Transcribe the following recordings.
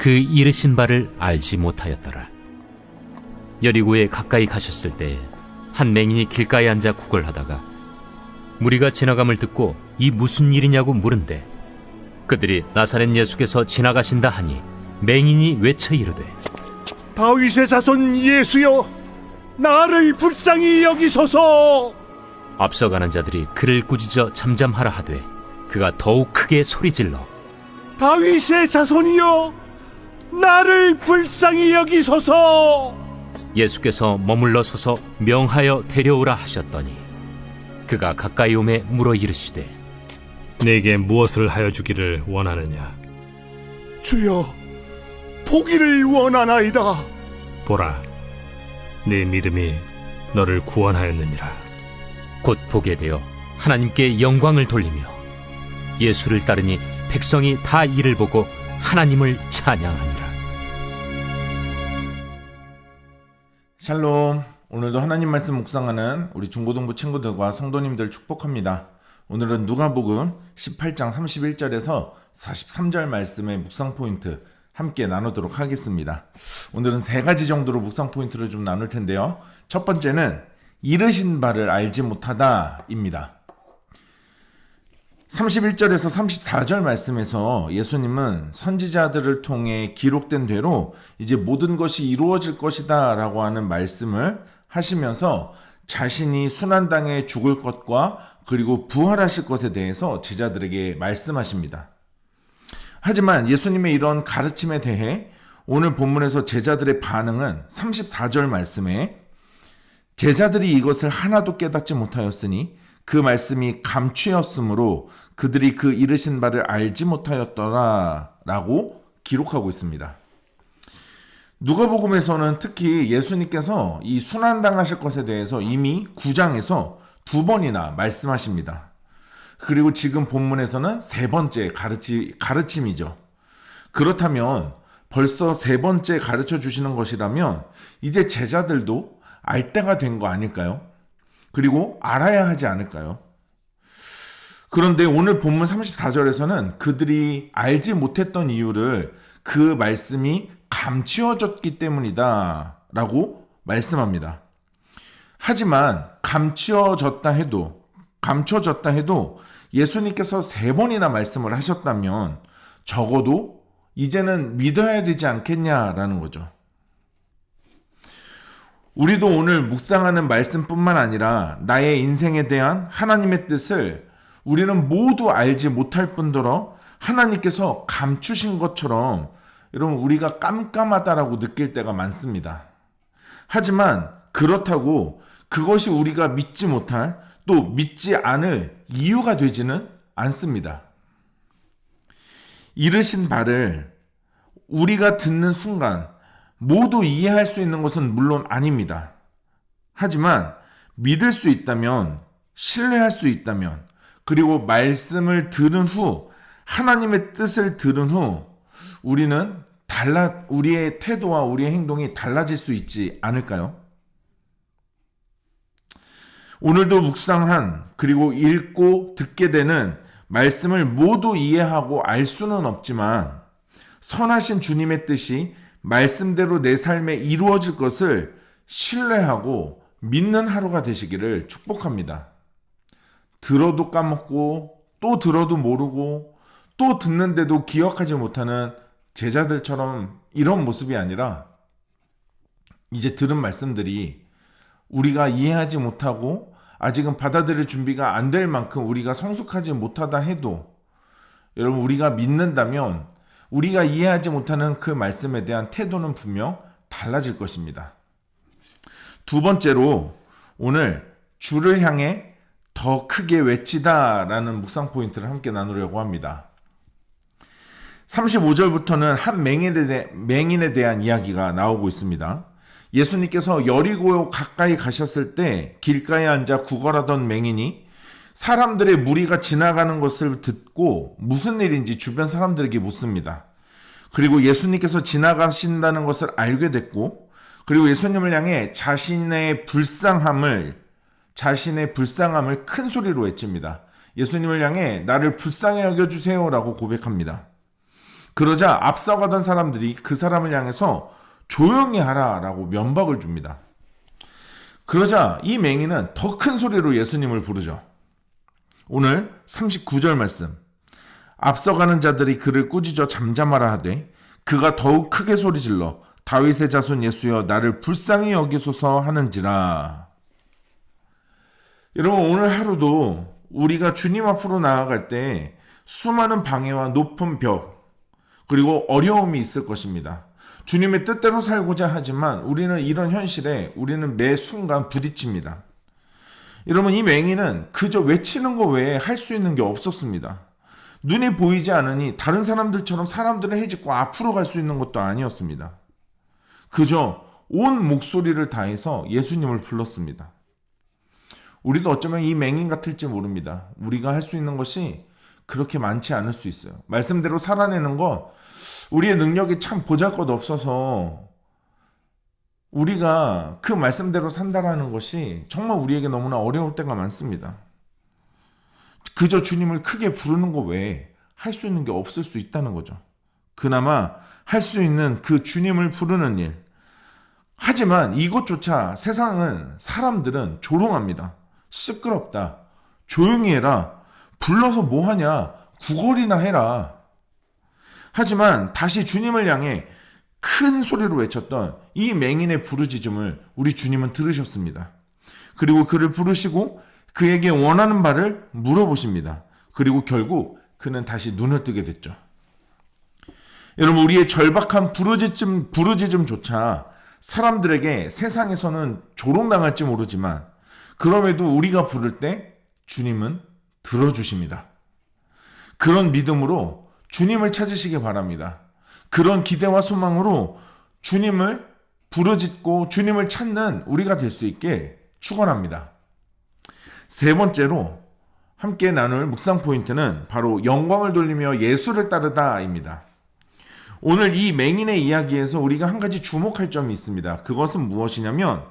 그 이르신 바를 알지 못하였더라. 여리고에 가까이 가셨을 때에 한 맹인이 길가에 앉아 구걸하다가 무리가 지나감을 듣고 이 무슨 일이냐고 물은데 그들이 나사렛 예수께서 지나가신다 하니 맹인이 외쳐 이르되 다윗의 자손 예수여 나를 불쌍히 여기소서 앞서가는 자들이 그를 꾸짖어 잠잠하라 하되 그가 더욱 크게 소리질러 다윗의 자손이여 나를 불쌍히 여기소서 예수께서 머물러 서서 명하여 데려오라 하셨더니 그가 가까이 오매 물어 이르시되 내게 무엇을 하여 주기를 원하느냐? 주여 보기를 원하나이다 보라, 네 믿음이 너를 구원하였느니라. 곧 보게 되어 하나님께 영광을 돌리며 예수를 따르니 백성이 다 이를 보고 하나님을 찬양하니라. 샬롬. 오늘도 하나님 말씀 묵상하는 우리 중고등부 친구들과 성도님들 축복합니다. 오늘은 누가복음 18장 31절에서 43절 말씀의 묵상 포인트 함께 나누도록 하겠습니다. 오늘은 세 가지 정도로 묵상 포인트를 좀 나눌 텐데요. 첫 번째는 이르신 바를 알지 못하다입니다. 31절에서 34절 말씀에서 예수님은 선지자들을 통해 기록된 대로 이제 모든 것이 이루어질 것이다 라고 하는 말씀을 하시면서 자신이 순환당에 죽을 것과 그리고 부활하실 것에 대해서 제자들에게 말씀하십니다. 하지만 예수님의 이런 가르침에 대해 오늘 본문에서 제자들의 반응은 34절 말씀에 제자들이 이것을 하나도 깨닫지 못하였으니 그 말씀이 감추였으므로 그들이 그 이르신 바를 알지 못하였더라 라고 기록하고 있습니다. 누가복음에서는 특히 예수님께서 이 순환당하실 것에 대해서 이미 9장에서 두 번이나 말씀하십니다. 그리고 지금 본문에서는 세 번째 가르치, 가르침이죠. 그렇다면 벌써 세 번째 가르쳐 주시는 것이라면 이제 제자들도 알 때가 된 거 아닐까요? 그리고 알아야 하지 않을까요? 그런데 오늘 본문 34절에서는 그들이 알지 못했던 이유를 그 말씀이 감추어졌기 때문이다 라고 말씀합니다. 하지만 감추어졌다 해도, 감춰졌다 해도 예수님께서 세 번이나 말씀을 하셨다면 적어도 이제는 믿어야 되지 않겠냐라는 거죠. 우리도 오늘 묵상하는 말씀뿐만 아니라 나의 인생에 대한 하나님의 뜻을 우리는 모두 알지 못할 뿐더러 하나님께서 감추신 것처럼 여러분 우리가 깜깜하다라고 느낄 때가 많습니다. 하지만 그렇다고 그것이 우리가 믿지 못할 또 믿지 않을 이유가 되지는 않습니다. 이르신 바를 우리가 듣는 순간 모두 이해할 수 있는 것은 물론 아닙니다. 하지만 믿을 수 있다면, 신뢰할 수 있다면, 그리고 말씀을 들은 후, 하나님의 뜻을 들은 후, 우리는 달라, 우리의 태도와 우리의 행동이 달라질 수 있지 않을까요? 오늘도 묵상한, 그리고 읽고 듣게 되는 말씀을 모두 이해하고 알 수는 없지만, 선하신 주님의 뜻이 말씀대로 내 삶에 이루어질 것을 신뢰하고 믿는 하루가 되시기를 축복합니다. 들어도 까먹고 또 들어도 모르고 또 듣는데도 기억하지 못하는 제자들처럼 이런 모습이 아니라 이제 들은 말씀들이 우리가 이해하지 못하고 아직은 받아들일 준비가 안 될 만큼 우리가 성숙하지 못하다 해도 여러분 우리가 믿는다면 우리가 이해하지 못하는 그 말씀에 대한 태도는 분명 달라질 것입니다. 두 번째로 오늘 주를 향해 더 크게 외치다 라는 묵상 포인트를 함께 나누려고 합니다. 35절부터는 한 맹인에, 대, 맹인에 대한 이야기가 나오고 있습니다. 예수님께서 여리고 가까이 가셨을 때 길가에 앉아 구걸하던 맹인이 사람들의 무리가 지나가는 것을 듣고 무슨 일인지 주변 사람들에게 묻습니다. 그리고 예수님께서 지나가신다는 것을 알게 됐고, 그리고 예수님을 향해 자신의 불쌍함을, 자신의 불쌍함을 큰 소리로 외칩니다. 예수님을 향해 나를 불쌍히 여겨주세요 라고 고백합니다. 그러자 앞서가던 사람들이 그 사람을 향해서 조용히 하라 라고 면박을 줍니다. 그러자 이 맹인은 더 큰 소리로 예수님을 부르죠. 오늘 39절 말씀. 앞서가는 자들이 그를 꾸짖어 잠잠하라 하되 그가 더욱 크게 소리질러 다윗의 자손 예수여 나를 불쌍히 여기소서 하는지라. 여러분 오늘 하루도 우리가 주님 앞으로 나아갈 때 수많은 방해와 높은 벽 그리고 어려움이 있을 것입니다. 주님의 뜻대로 살고자 하지만 우리는 이런 현실에 우리는 매 순간 부딪힙니다. 여러분 이 맹인은 그저 외치는 것 외에 할 수 있는 게 없었습니다. 눈에 보이지 않으니 다른 사람들처럼 사람들을 해집고 앞으로 갈 수 있는 것도 아니었습니다. 그저 온 목소리를 다해서 예수님을 불렀습니다. 우리도 어쩌면 이 맹인 같을지 모릅니다. 우리가 할 수 있는 것이 그렇게 많지 않을 수 있어요. 말씀대로 살아내는 것, 우리의 능력이 참 보잘 것 없어서 우리가 그 말씀대로 산다라는 것이 정말 우리에게 너무나 어려울 때가 많습니다. 그저 주님을 크게 부르는 것 외에 할 수 있는 게 없을 수 있다는 거죠. 그나마 할 수 있는 그 주님을 부르는 일. 하지만 이것조차 세상은 사람들은 조롱합니다. 시끄럽다. 조용히 해라. 불러서 뭐 하냐. 구걸이나 해라. 하지만 다시 주님을 향해 큰 소리로 외쳤던 이 맹인의 부르짖음을 우리 주님은 들으셨습니다. 그리고 그를 부르시고 그에게 원하는 바를 물어보십니다. 그리고 결국 그는 다시 눈을 뜨게 됐죠. 여러분 우리의 절박한 부르짖음 부르짖음조차 사람들에게 세상에서는 조롱당할지 모르지만 그럼에도 우리가 부를 때 주님은 들어주십니다. 그런 믿음으로 주님을 찾으시기 바랍니다. 그런 기대와 소망으로 주님을 부르짖고 주님을 찾는 우리가 될 수 있길 축원합니다. 세 번째로 함께 나눌 묵상 포인트는 바로 영광을 돌리며 예수를 따르다입니다. 오늘 이 맹인의 이야기에서 우리가 한 가지 주목할 점이 있습니다. 그것은 무엇이냐면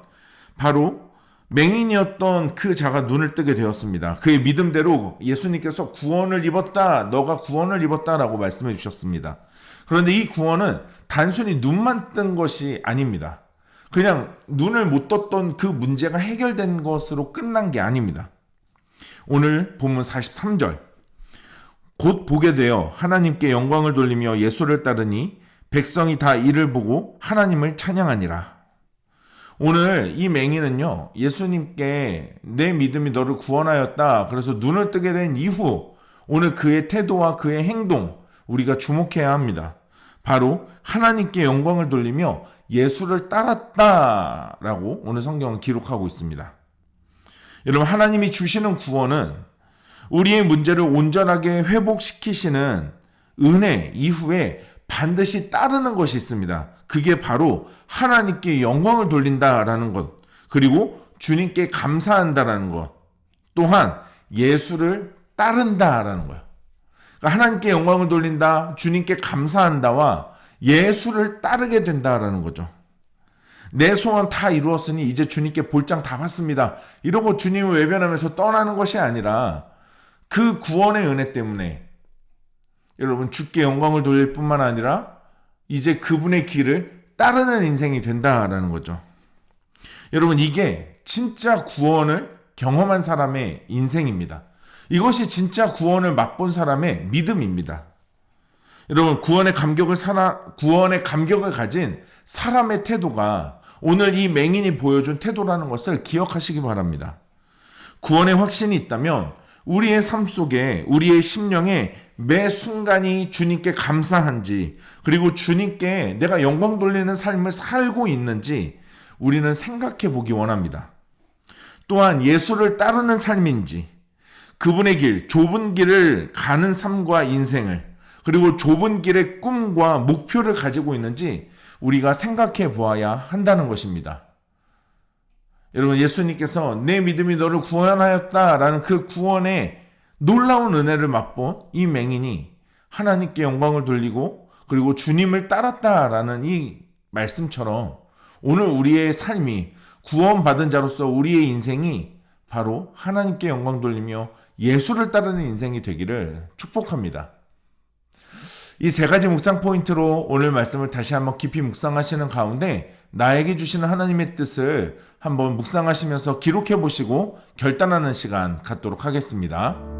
바로 맹인이었던 그 자가 눈을 뜨게 되었습니다. 그의 믿음대로 예수님께서 구원을 입었다, 너가 구원을 입었다라고 말씀해 주셨습니다. 그런데 이 구원은 단순히 눈만 뜬 것이 아닙니다. 그냥 눈을 못 떴던 그 문제가 해결된 것으로 끝난 게 아닙니다. 오늘 본문 43절. 곧 보게 되어 하나님께 영광을 돌리며 예수를 따르니 백성이 다 이를 보고 하나님을 찬양하니라. 오늘 이 맹인은요, 예수님께 내 믿음이 너를 구원하였다. 그래서 눈을 뜨게 된 이후 오늘 그의 태도와 그의 행동 우리가 주목해야 합니다. 바로 하나님께 영광을 돌리며 예수를 따랐다라고 오늘 성경은 기록하고 있습니다. 여러분, 하나님이 주시는 구원은 우리의 문제를 온전하게 회복시키시는 은혜 이후에 반드시 따르는 것이 있습니다. 그게 바로 하나님께 영광을 돌린다라는 것, 그리고 주님께 감사한다라는 것, 또한 예수를 따른다라는 거예요. 그러니까 하나님께 영광을 돌린다, 주님께 감사한다와 예수를 따르게 된다라는 거죠. 내 소원 다 이루었으니 이제 주님께 볼장 다 받습니다. 이러고 주님을 외면하면서 떠나는 것이 아니라 그 구원의 은혜 때문에 여러분 주께 영광을 돌릴 뿐만 아니라 이제 그분의 길을 따르는 인생이 된다라는 거죠. 여러분 이게 진짜 구원을 경험한 사람의 인생입니다. 이것이 진짜 구원을 맛본 사람의 믿음입니다. 여러분 구원의 감격을 살아 구원의 감격을 가진 사람의 태도가 오늘 이 맹인이 보여준 태도라는 것을 기억하시기 바랍니다. 구원의 확신이 있다면 우리의 삶 속에 우리의 심령에 매 순간이 주님께 감사한지 그리고 주님께 내가 영광 돌리는 삶을 살고 있는지 우리는 생각해 보기 원합니다. 또한 예수를 따르는 삶인지 그분의 길, 좁은 길을 가는 삶과 인생을 그리고 좁은 길의 꿈과 목표를 가지고 있는지 우리가 생각해 보아야 한다는 것입니다. 여러분, 예수님께서 내 믿음이 너를 구원하였다라는 그 구원의 놀라운 은혜를 맛본 이 맹인이 하나님께 영광을 돌리고 그리고 주님을 따랐다라는 이 말씀처럼 오늘 우리의 삶이 구원받은 자로서 우리의 인생이 바로 하나님께 영광 돌리며 예수를 따르는 인생이 되기를 축복합니다. 이 세 가지 묵상 포인트로 오늘 말씀을 다시 한번 깊이 묵상하시는 가운데 나에게 주시는 하나님의 뜻을 한번 묵상하시면서 기록해 보시고 결단하는 시간 갖도록 하겠습니다.